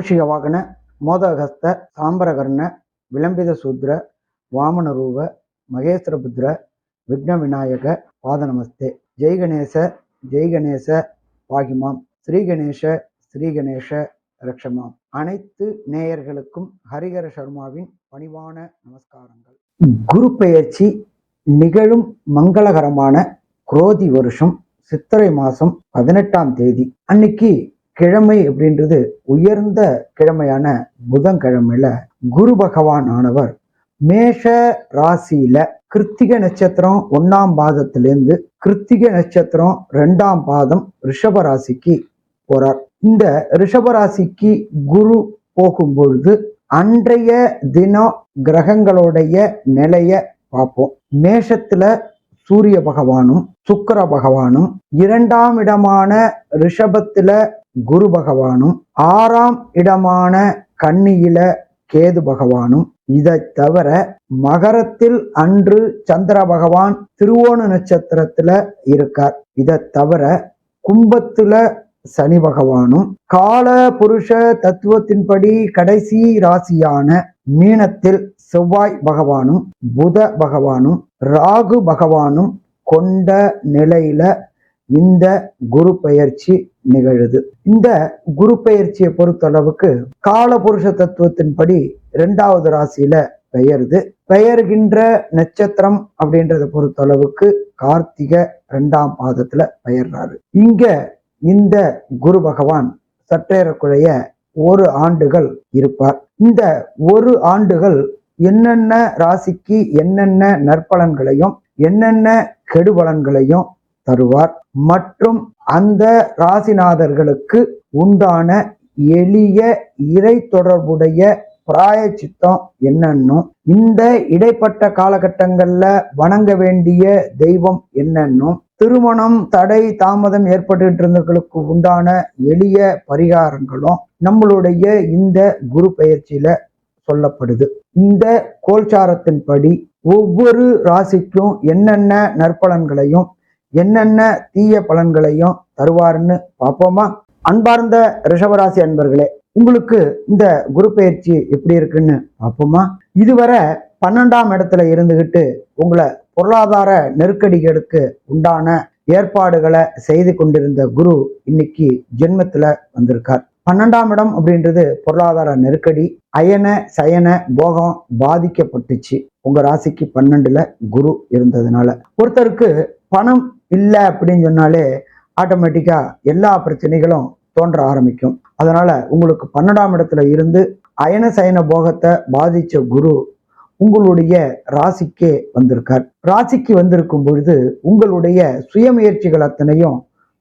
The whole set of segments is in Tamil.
மூஷிக வாகன மோதகஸ்த சாம்பரகர்ண விளம்பித சூத்ர வாமனரூப மகேஸ்வரபுத்ர விக்ன விநாயக பாத நமஸ்தே ஜெய் கணேச ஜெய் கணேச பாகிமாம். ஸ்ரீ கணேச ஸ்ரீ ரக்ஷமாம். அனைத்து நேயர்களுக்கும் ஹரிஹர சர்மாவின் பணிவான நமஸ்காரங்கள். குரு பெயர்ச்சி நிகழும் மங்களகரமான குரோதி வருஷம் சித்திரை மாசம் பதினெட்டாம் தேதி. அன்னைக்கு கிழமை அப்படின்றது உயர்ந்த கிழமையான புதன்கிழமையில குரு பகவான் ஆனவர் மேஷ ராசியில கிருத்திக நட்சத்திரம் ஒன்னாம் பாதத்திலேருந்து கிருத்திக நட்சத்திரம் ரெண்டாம் பாதம் ரிஷப ராசிக்கு போறார். இந்த ரிஷப ராசிக்கு குரு போகும் பொழுது அன்றைய தினம் கிரகங்களுடைய நிலைய பார்ப்போம். மேஷத்துல சூரிய பகவானும் சுக்கர பகவானும் இரண்டாம் இடமான ரிஷபத்துல குரு பகவானும் ஆறாம் இடமான கன்னியில கேது பகவானும். இதை தவிர மகரத்தில் அன்று சந்திர பகவான் திருவோண நட்சத்திரத்துல இருக்கார். இதை தவிர கும்பத்துல சனி பகவானும் கால புருஷ தத்துவத்தின்படி கடைசி ராசியான மீனத்தில் செவ்வாய் பகவானும் புத பகவானும் ராகு பகவானும் கொண்ட நிலையில இந்த குரு பெயர்ச்சி நிகழுது. இந்த குரு பெயர்ச்சியை பொறுத்தளவுக்கு காலபுருஷ தத்துவத்தின்படி இரண்டாவது ராசியில பெயருது. பெயர்கின்ற நட்சத்திரம் அப்படின்றத பொறுத்தளவுக்கு கார்த்திக இரண்டாம் பாதத்துல பெயர்றாரு. இங்க இந்த குரு பகவான் சற்றேறக்குழைய ஒரு ஆண்டுகள் இருப்பார். இந்த ஒரு ஆண்டுகள் என்னென்ன ராசிக்கு என்னென்ன நற்பலன்களையும் என்னென்ன கெடுபலன்களையும் தருவார் மற்றும் அந்த ராசிநாதர்களுக்கு உண்டான எளிய இறை தொடர்புடைய பிராயச்சித்தம் என்னன்னும் இந்த இடைப்பட்ட காலகட்டங்கள்ல வணங்க வேண்டிய தெய்வம் என்னன்னும் திருமணம் தடை தாமதம் ஏற்பட்டு இருந்தவர்களுக்கு உண்டான எளிய பரிகாரங்களும் நம்மளுடைய இந்த குரு பயிற்சியில சொல்லப்படுது. இந்த கோல்சாரத்தின்படி ஒவ்வொரு ராசிக்கும் என்னென்ன நற்பலன்களையும் என்னென்ன தீய பலன்களையும் தருவாருன்னு பார்ப்போமா? அன்பார்ந்த ரிஷபராசி அன்பர்களே உங்களுக்கு இந்த குரு பயிற்சி எப்படி இருக்குன்னு பார்ப்போமா? இதுவரை பன்னெண்டாம் இடத்துல இருந்துகிட்டு உங்களை பொருளாதார நெருக்கடிகளுக்கு உண்டான ஏற்பாடுகளை செய்து கொண்டிருந்த குரு இன்னைக்கு ஜென்மத்துல வந்திருக்கார். பன்னெண்டாம் இடம் அப்படின்றது பொருளாதார நெருக்கடி அயன சயன போகம் பாதிக்கப்பட்டுச்சு. உங்க ராசிக்கு பன்னெண்டுல குரு இருந்ததுனால. ஒருத்தருக்கு பணம் இல்லை அப்படின்னு சொன்னாலே ஆட்டோமேட்டிக்காக எல்லா பிரச்சனைகளும் தோன்ற ஆரம்பிக்கும். அதனால் உங்களுக்கு பன்னெண்டாம் இடத்துல இருந்து அயன சயன போகத்தை பாதித்த குரு உங்களுடைய ராசிக்கே வந்திருக்கார். ராசிக்கு வந்திருக்கும் பொழுது உங்களுடைய சுயமுயற்சிகள் அத்தனையும்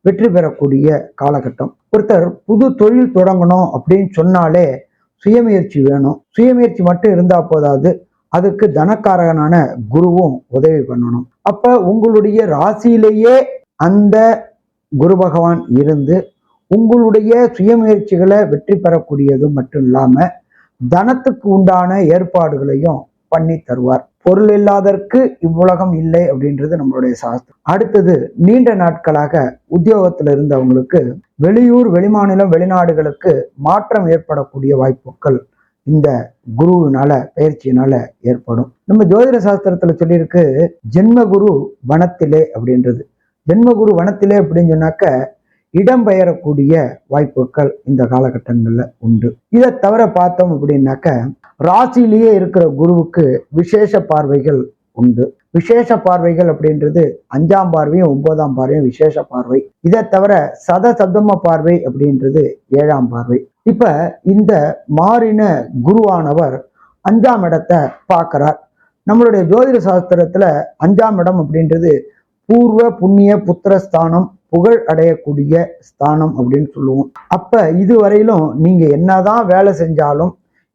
வெற்றி பெறக்கூடிய காலகட்டம். ஒருத்தர் புது தொழில் தொடங்கணும் அப்படின்னு சொன்னாலே சுயமுயற்சி வேணும். சுயமுயற்சி மட்டும் இருந்தால் போதாது. அதுக்கு தனக்காரகனான குருவும் உதவி பண்ணணும். அப்ப உங்களுடைய ராசியிலேயே அந்த குரு பகவான் இருந்து உங்களுடைய சுயமுயற்சிகளை வெற்றி பெறக்கூடியது மட்டும் இல்லாம தனத்துக்கு உண்டான ஏற்பாடுகளையும் பண்ணி தருவார். பொருள் இல்லாதற்கு இவ்வுலகம் இல்லை அப்படின்றது நம்மளுடைய சாஸ்திரம். அடுத்தது நீண்ட நாட்களாக உத்தியோகத்தில் இருந்தவங்களுக்கு வெளியூர் வெளிமாநிலம் வெளிநாடுகளுக்கு மாற்றம் ஏற்படக்கூடிய வாய்ப்புகள் இந்த குருவினால பயிற்சியினால ஏற்படும். நம்ம ஜோதிட சாஸ்திரத்துல சொல்லியிருக்கு ஜென்ம குரு வனத்திலே அப்படின்றது. ஜென்ம குரு வனத்திலே அப்படின்னு சொன்னாக்க இடம் பெயரக்கூடிய வாய்ப்புகள் இந்த காலகட்டங்களில் உண்டு. இதை தவிர பார்த்தோம் அப்படின்னாக்க ராசியிலேயே இருக்கிற குருவுக்கு விசேஷ பார்வைகள் உண்டு. விசேஷ பார்வைகள் அப்படின்றது அஞ்சாம் பார்வையும் ஒன்பதாம் பார்வையும் விசேஷ பார்வை. இதை தவிர சத சப்தம பார்வை அப்படின்றது ஏழாம் பார்வை. இப்ப இந்த மாறின குருவானவர் அஞ்சாம் இடத்தை பார்க்கிறார். நம்மளுடைய ஜோதிட சாஸ்திரத்துல அஞ்சாம் இடம் அப்படின்றது பூர்வ புண்ணிய புத்திர ஸ்தானம் புகழ் அடையக்கூடிய ஸ்தானம் அப்படின்னு சொல்லுவோம். அப்ப இதுவரையிலும் நீங்க என்னதான் வேலை செஞ்சாலும்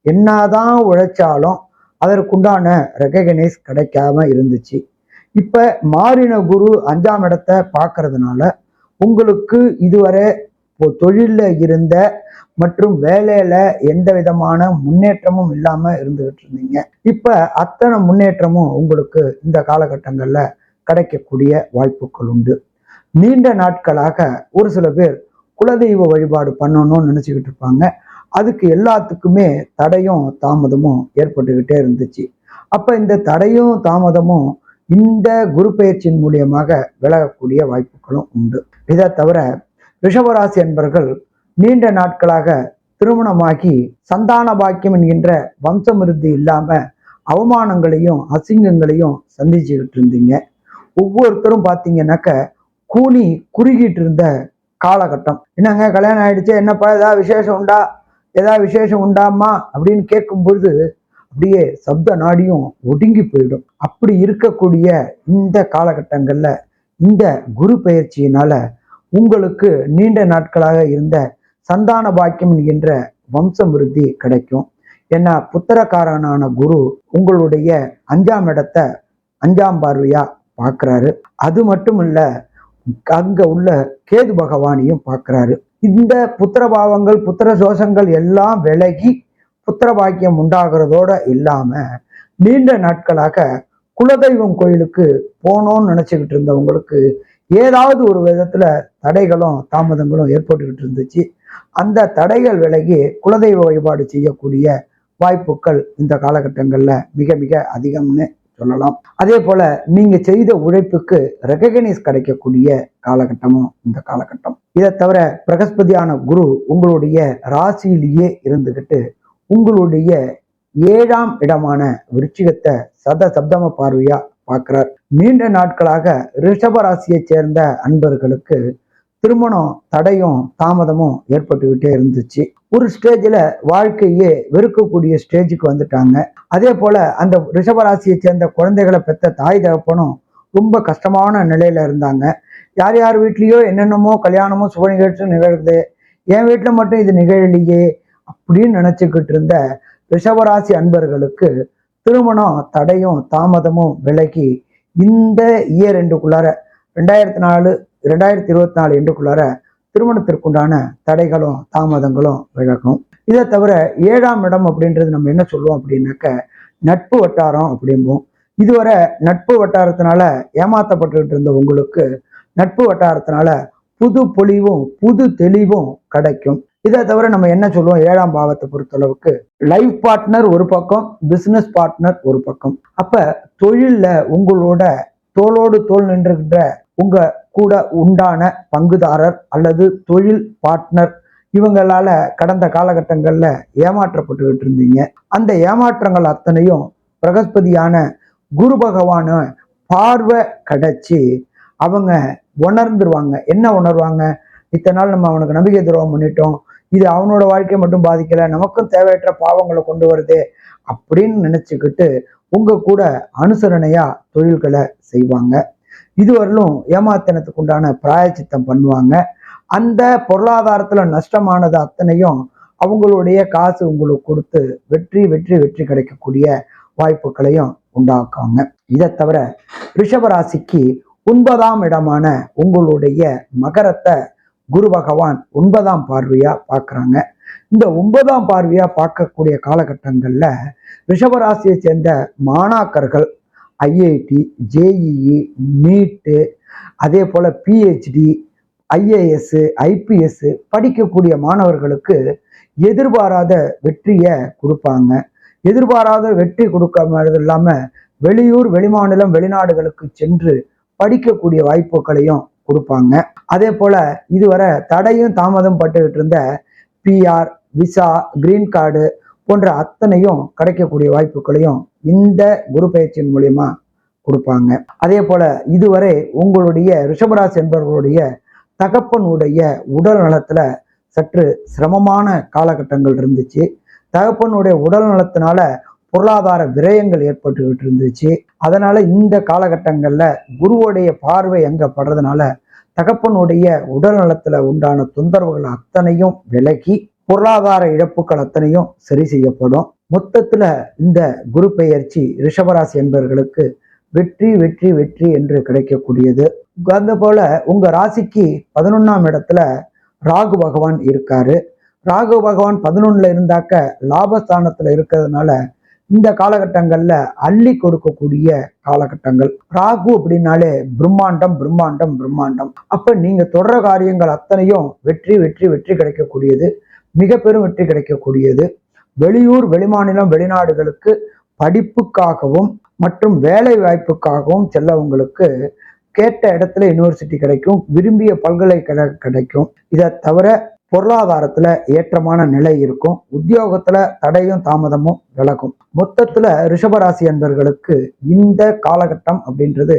என்னதான் உழைச்சாலும் அதற்குண்டான ரெக்ககனைஸ் கிடைக்காம இருந்துச்சு. இப்போ மாறின குரு அஞ்சாம் இடத்தை பார்க்கறதுனால உங்களுக்கு இதுவரை இப்போ தொழிலில் இருந்த மற்றும் வேலையில எந்த விதமான முன்னேற்றமும் இல்லாம இருந்துகிட்டு இருந்தீங்க. இப்ப அத்தனை முன்னேற்றமும் உங்களுக்கு இந்த காலகட்டங்கள்ல கிடைக்கக்கூடிய வாய்ப்புகள் உண்டு. நீண்ட நாட்களாக ஒரு சில பேர் குலதெய்வ வழிபாடு பண்ணணும்னு நினைச்சுக்கிட்டு இருப்பாங்க. அதுக்கு எல்லாத்துக்குமே தடையும் தாமதமும் ஏற்பட்டுக்கிட்டே இருந்துச்சு. அப்போ இந்த தடையும் தாமதமும் இந்த குரு பயிற்சியின் மூலியமாக விலகக்கூடிய வாய்ப்புகளும் உண்டு. இதை தவிர ரிஷபராசி என்பர்கள் நீண்ட நாட்களாக திருமணமாகி சந்தான பாக்கியம் என்கின்ற வம்சமிருத்தி இல்லாம அவமானங்களையும் அசிங்கங்களையும் சந்திச்சுக்கிட்டு இருந்தீங்க. ஒவ்வொருத்தரும் பார்த்தீங்கன்னாக்க கூனி குறுகிட்டு இருந்த காலகட்டம். என்னங்க கல்யாணம் ஆயிடுச்சு? என்னப்பா ஏதாவது விசேஷம் உண்டா? ஏதாவது விசேஷம் உண்டாமா அப்படின்னு கேட்கும் பொழுது அப்படியே சப்த நாடியும் ஒடுங்கி போயிடும். அப்படி இருக்கக்கூடிய இந்த காலகட்டங்களில் இந்த குரு பயிற்சியினால உங்களுக்கு நீண்ட நாட்களாக இருந்த சந்தான பாக்கியம் என்கின்ற வம்சமிருத்தி கிடைக்கும். ஏன்னா புத்திரக்காரனான குரு உங்களுடைய அஞ்சாம் இடத்தை அஞ்சாம் பார்வையா பார்க்குறாரு. அது மட்டும் இல்லை அங்கே உள்ள கேது பகவானையும் பார்க்குறாரு. இந்த புத்திர பாவங்கள் புத்திர தோஷங்கள் எல்லாம் விலகி புத்திர பாக்கியம் உண்டாகிறதோட இல்லாம நீண்ட நாட்களாக குலதெய்வம் கோயிலுக்கு போகணும்னு நினச்சிக்கிட்டு இருந்தவங்களுக்கு ஏதாவது ஒரு விதத்துல தடைகளும் தாமதங்களும் ஏற்பட்டுக்கிட்டு இருந்துச்சு. அந்த தடைகள் விலகி குலதெய்வ வழிபாடு செய்யக்கூடிய வாய்ப்புகள் இந்த காலகட்டங்களில் மிக மிக அதிகம்னு சொல்லலாம். அதே போல நீங்க செய்த உழைப்புக்கு ரெகக்னைஸ் கிடைக்கக்கூடிய காலகட்டமும் இந்த காலகட்டம். இதை தவிர பிரகஸ்பதியான குரு உங்களுடைய ராசியிலேயே இருந்துகிட்டு உங்களுடைய ஏழாம் இடமான விருச்சிகத்தை சத சப்தம பார்வையா பார்க்கிறார். நீண்ட நாட்களாக ரிஷப ராசியை சேர்ந்த அன்பர்களுக்கு திருமணம் தடையும் தாமதமும் ஏற்பட்டுக்கிட்டே இருந்துச்சு. ஒரு ஸ்டேஜில் வாழ்க்கையே வெறுக்கக்கூடிய ஸ்டேஜுக்கு வந்துட்டாங்க. அதே போல் அந்த ரிஷபராசியை சேர்ந்த குழந்தைகளை பெற்ற தாய் தகப்பனும் ரொம்ப கஷ்டமான நிலையில் இருந்தாங்க. யார் யார் வீட்லேயோ என்னென்னமோ கல்யாணமோ சுப நிகழ்ச்சியும் நிகழ்குது என் வீட்டில் மட்டும் இது நிகழலையே அப்படின்னு நினச்சிக்கிட்டு இருந்த ரிஷபராசி அன்பர்களுக்கு திருமணம் தடையும் தாமதமும் விலகி இந்த இயர் ரெண்டுக்குள்ளார ரெண்டாயிரத்தி நாலு ரெண்டாயிரத்தி இருபத்தி நாலு ரெண்டுக்குள்ளார திருமணத்திற்குண்டான தடைகளும் தாமதங்களும் விலகும் இதை தவிர ஏழாம் இடம் அப்படின்றது நம்ம என்ன சொல்லுவோம் அப்படின்னாக்க நட்பு வட்டாரம் அப்படிம்போம். இதுவரை நட்பு வட்டாரத்தினால ஏமாத்தப்பட்டுக்கிட்டு இருந்த உங்களுக்கு நட்பு வட்டாரத்தினால புது பொலிவும் புது தெளிவும் கிடைக்கும். இதை தவிர நம்ம என்ன சொல்லுவோம்? ஏழாம் பாவத்தை பொறுத்தளவுக்கு லைஃப் பார்ட்னர் ஒரு பக்கம் பிசினஸ் பார்ட்னர் ஒரு பக்கம். அப்ப தொழில்ல உங்களோட தோளோடு தோல் நின்றுகின்ற உங்க கூட உண்டான பங்குதாரர் அல்லது தொழில் பார்ட்னர் இவங்களால கடந்த காலகட்டங்களில் ஏமாற்றப்பட்டுக்கிட்டு இருந்தீங்க. அந்த ஏமாற்றங்கள் அத்தனையும் பிரகஸ்பதியான குரு பகவான பார்வை கிடைச்சி அவங்க உணர்ந்துருவாங்க. என்ன உணர்வாங்க? இத்தனை நாள் நம்ம அவனுக்கு நம்பிக்கை துரோகம் பண்ணிட்டோம். இது அவனோட வாழ்க்கையை மட்டும் பாதிக்கலை. நமக்கும் தேவையற்ற பாவங்களை கொண்டு வருது அப்படின்னு நினச்சிக்கிட்டு உங்கள் கூட அனுசரணையாக தொழில்களை செய்வாங்க. இதுவரையிலும் ஏமாத்தனத்துக்கு உண்டான பிராயச்சித்தம் பண்ணுவாங்க. அந்த பொருளாதாரத்துல நஷ்டமானது அத்தனையும் அவங்களுடைய காசு உங்களுக்கு கொடுத்து வெற்றி வெற்றி வெற்றி கிடைக்கக்கூடிய வாய்ப்புகளையும் உண்டாக்குவாங்க. இதை தவிர ரிஷபராசிக்கு ஒன்பதாம் இடமான உங்களுடைய மகரத்தை குரு பகவான் ஒன்பதாம் பார்வையா பார்க்குறாங்க. இந்த ஒன்பதாம் பார்வையா பார்க்கக்கூடிய காலகட்டங்கள்ல ரிஷபராசியை சேர்ந்த மாணாக்கர்கள் ஐஐடி ஜேஇஇ நீட்டு அதே போல் பிஹெச்டி ஐஏஎஸ் ஐபிஎஸ் படிக்கக்கூடிய மாணவர்களுக்கு எதிர்பாராத வெற்றியை கொடுப்பாங்க. எதிர்பாராத வெற்றி கொடுக்காமது இல்லாமல் வெளியூர் வெளிமாநிலம் வெளிநாடுகளுக்கு சென்று படிக்கக்கூடிய வாய்ப்புகளையும் கொடுப்பாங்க. அதே போல் இதுவரை தடையும் தாமதம் பட்டுக்கிட்டு இருந்த பிஆர் விசா கிரீன் கார்டு போன்ற அத்தனையும் கிடைக்கக்கூடிய வாய்ப்புகளையும் இந்த குரு பயிற்சியின் மூலியமா கொடுப்பாங்க. அதே போல இதுவரை உங்களுடைய ரிஷபராசி என்பவர்களுடைய தகப்பனுடைய உடல் நலத்துல சற்று சிரமமான காலகட்டங்கள் இருந்துச்சு. தகப்பனுடைய உடல் நலத்தினால பொருளாதார விரயங்கள் ஏற்பட்டுக்கிட்டு இருந்துச்சு. அதனால இந்த காலகட்டங்கள்ல குருவுடைய பார்வை எங்க படுறதுனால தகப்பனுடைய உடல் நலத்துல உண்டான தொந்தரவுகள் அத்தனையும் விலகி பொருளாதார இழப்புகள் அத்தனையும் சரி செய்யப்படும். மொத்தத்துல இந்த குரு பெயர்ச்சி ரிஷபராசி என்பவர்களுக்கு வெற்றி வெற்றி வெற்றி என்று கிடைக்கக்கூடியது. அந்த போல உங்க ராசிக்கு பதினொன்னாம் இடத்துல ராகு பகவான் இருக்காரு. ராகு பகவான் பதினொன்னுல இருந்தாக்க லாபஸ்தானத்துல இருக்கிறதுனால இந்த காலகட்டங்கள்ல அள்ளி கொடுக்கக்கூடிய காலகட்டங்கள். ராகு அப்படின்னாலே பிரம்மாண்டம் பிரம்மாண்டம் பிரம்மாண்டம். அப்ப நீங்க தொடர காரியங்கள் அத்தனையும் வெற்றி வெற்றி வெற்றி கிடைக்கக்கூடியது. மிக பெரும் வெற்றி கிடைக்கக்கூடியது. வெளியூர் வெளிமாநிலம் வெளிநாடுகளுக்கு படிப்புக்காகவும் மற்றும் வேலை வாய்ப்புக்காகவும் செல்லவங்களுக்கு கேட்ட இடத்துல யூனிவர்சிட்டி கிடைக்கும் விரும்பிய பல்கலைக்கழகம் கிடைக்கும். இதை தவிர பொருளாதாரத்துல ஏற்றமான நிலை இருக்கும். உத்தியோகத்துல தடையும் தாமதமும் விலகும். மொத்தத்துல ரிஷபராசி என்பர்களுக்கு இந்த காலகட்டம் அப்படின்றது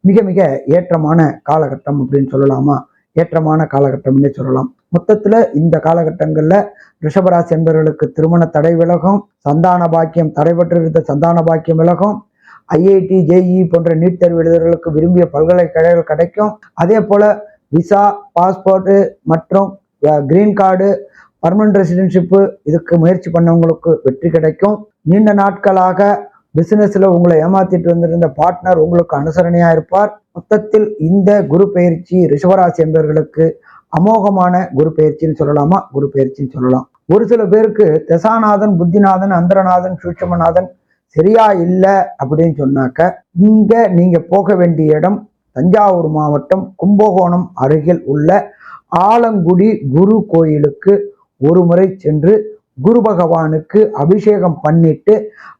மிக மிக ஏற்றமான காலகட்டம் அப்படின்னு சொல்லலாமா? ஏற்றமான காலகட்டம்னே சொல்லலாம். மொத்தத்தில் இந்த காலகட்டங்களில் ரிஷபராசி என்பவர்களுக்கு திருமண தடை விலகும் சந்தான பாக்கியம் தடைபட்டிருந்த சந்தான பாக்கியம் விலகும் ஐஐடி ஜேஇ போன்ற நீட் தேர்வு எழுதுவர்களுக்கு விரும்பிய பல்கலைக்கழகங்கள் கிடைக்கும். அதே போல் விசா பாஸ்போர்ட்டு மற்றும் கிரீன் கார்டு பர்மனன்ட் ரெசிடென்ஷிப்பு இதுக்கு முயற்சி பண்ணவங்களுக்கு வெற்றி கிடைக்கும். நீண்ட நாட்களாக பிசினஸ்ல உங்களை ஏமாத்திட்டு வந்திருந்த பார்ட்னர் உங்களுக்கு அனுசரணையா இருப்பார். மொத்தத்தில் இந்த குரு பயிற்சி ரிஷபராசி என்பவர்களுக்கு அமோகமான குரு பயிற்சின்னு சொல்லலாமா? குரு பயிற்சின்னு சொல்லலாம். ஒரு சில பேருக்கு தசாநாதன் புத்திநாதன் அந்தரநாதன் சூட்சமநாதன் சரியா இல்லை அப்படின்னு சொன்னாக்க இங்க நீங்க போக வேண்டிய இடம் தஞ்சாவூர் மாவட்டம் கும்பகோணம் அருகில் உள்ள ஆலங்குடி குரு கோயிலுக்கு ஒரு முறை சென்று குரு பகவானுக்கு அபிஷேகம் பண்ணிட்டு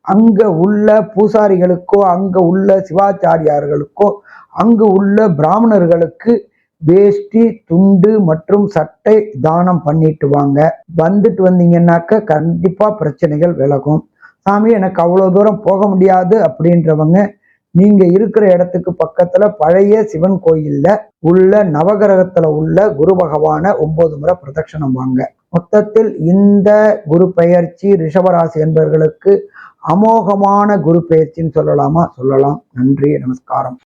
அங்க உள்ள பூசாரிகளுக்கோ அங்க உள்ள சிவாச்சாரியார்களுக்கோ அங்கு உள்ள பிராமணர்களுக்கு வேஷ்டி துண்டு மற்றும் சட்டை தானம் பண்ணிட்டு வாங்க. வந்துட்டு வந்தீங்கன்னாக்க கண்டிப்பாக பிரச்சனைகள் விலகும். சாமி எனக்கு அவ்வளோ தூரம் போக முடியாது அப்படின்றவங்க நீங்கள் இருக்கிற இடத்துக்கு பக்கத்தில் பழைய சிவன் கோயிலில் உள்ள நவகிரகத்தில் உள்ள குரு பகவானை ஒம்பது முறை பிரதட்சணம் வாங்க. மொத்தத்தில் இந்த குரு பெயர்ச்சி ரிஷபராசி என்பவர்களுக்கு அமோகமான குரு பெயர்ச்சின்னு சொல்லலாமா? சொல்லலாம். நன்றி நமஸ்காரம்.